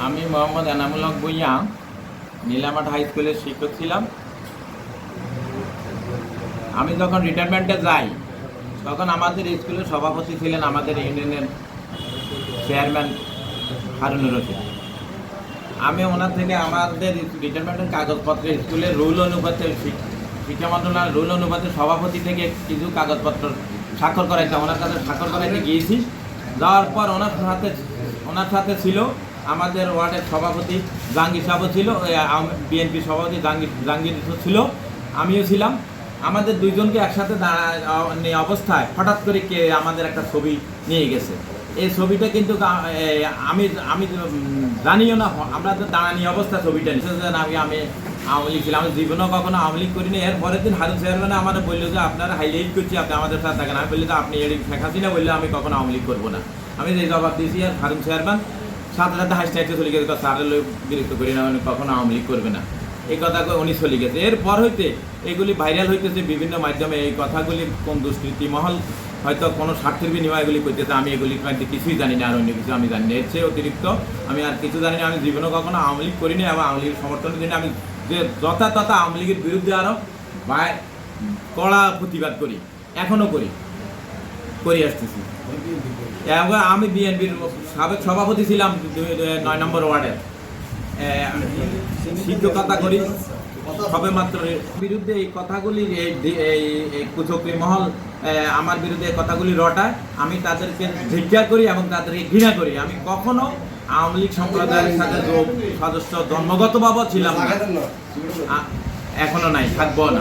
আমি মোহাম্মদ এনামুল হক ভুইয়া নীলামাট হাই স্কুলের শিক্ষক ছিলাম। আমি যখন রিটায়ারমেন্টে যাই, তখন আমাদের স্কুলের সভাপতি ছিলেন আমাদের ইউনিয়নের চেয়ারম্যান হারুনুর রশিদ। আমি ওনার থেকে আমাদের রিটায়ারমেন্টের কাগজপত্র স্কুলের রুল অনুপাতে শিক- শিক্ষা মন্ত্রণালয়ের রুল অনুপাতে সভাপতি থেকে কিছু কাগজপত্র স্বাক্ষর করাইতাম। ওনার কাছে স্বাক্ষর করাইতে গিয়েছি। যাওয়ার পর ওনার সাথে ওনার সাথে ছিল আমাদের ওয়ার্ডের সভাপতি জাহাঙ্গীর সাহেবও ছিল বিএনপি সভাপতি জাহাঙ্গীর জাহাঙ্গীর ছিল। আমিও ছিলাম। আমাদের দুইজনকে একসাথে দাঁড়া- অবস্থায় হঠাৎ করে কে আমাদের একটা ছবি নিয়ে গেছে। এই ছবিটা কিন্তু আমি আমি জানিও না আমরা তো দাঁড়ানি অবস্থা ছবিটা নিচ্ছে না, আমি আমি আওয়ামী লীগ ছিলাম। আমি জীবনেও কখনো আওয়ামী লীগ করিনি। এর পরের দিন হারুন চেয়ারম্যান আমার বলল যে আপনারা হাইলাইট করছি আপনি আমাদের সাথে থাকেন। আমি বললি যে আপনি এর শেখ হাসিনা বললে আমি কখনো আওয়ামী লীগ করব না। আমি যে জবাব দিয়েছি আর হারুন চেয়ারম্যান সাথে সাথে হাসতে হাসতে চলে গেছে স্যারের লোক বিরক্ত করি না উনি কখনো আওয়ামী লীগ করবে না। এই কথা উনি চলে গেছে। এরপর হইতে এগুলি ভাইরাল হইতেছে বিভিন্ন মাধ্যমে, এই কথাগুলি কোন দুষ্কৃতি মহল হয়তো কোনো স্বার্থের বিনিময় এগুলি করতেছে, আমি এগুলি মধ্যে কিছুই জানি না, আর অন্য কিছু আমি জানি না। এর চেয়ে অতিরিক্ত আমি আর কিছু জানি না, আমি জীবনে কখনো আওয়ামী লীগ করিনি এবং আওয়ামী লীগের সমর্থনের জন্য আমি যে যথাযথ আওয়ামী লীগের বিরুদ্ধে আরও কড়া প্রতিবাদ করি এখনও করি। করে আসতেছি। আমি বিএনপির সাবেক সভাপতি ছিলাম নয় নম্বর ওয়ার্ডের শিক্ষকতা করি, সবে মাত্র বিরুদ্ধে এই কথাগুলি, এই কুচক্রি মহল আমার বিরুদ্ধে কথাগুলি রটায়, আমি তাদেরকে ধিক্ষা করি এবং তাদেরকে ঘৃণা করি। আমি কখনো আওয়ামী লীগ সম্প্রদায়ের সাথে যোগ, সদস্য জন্মগতভাবে ছিলাম না। এখনও নাই, থাকব না।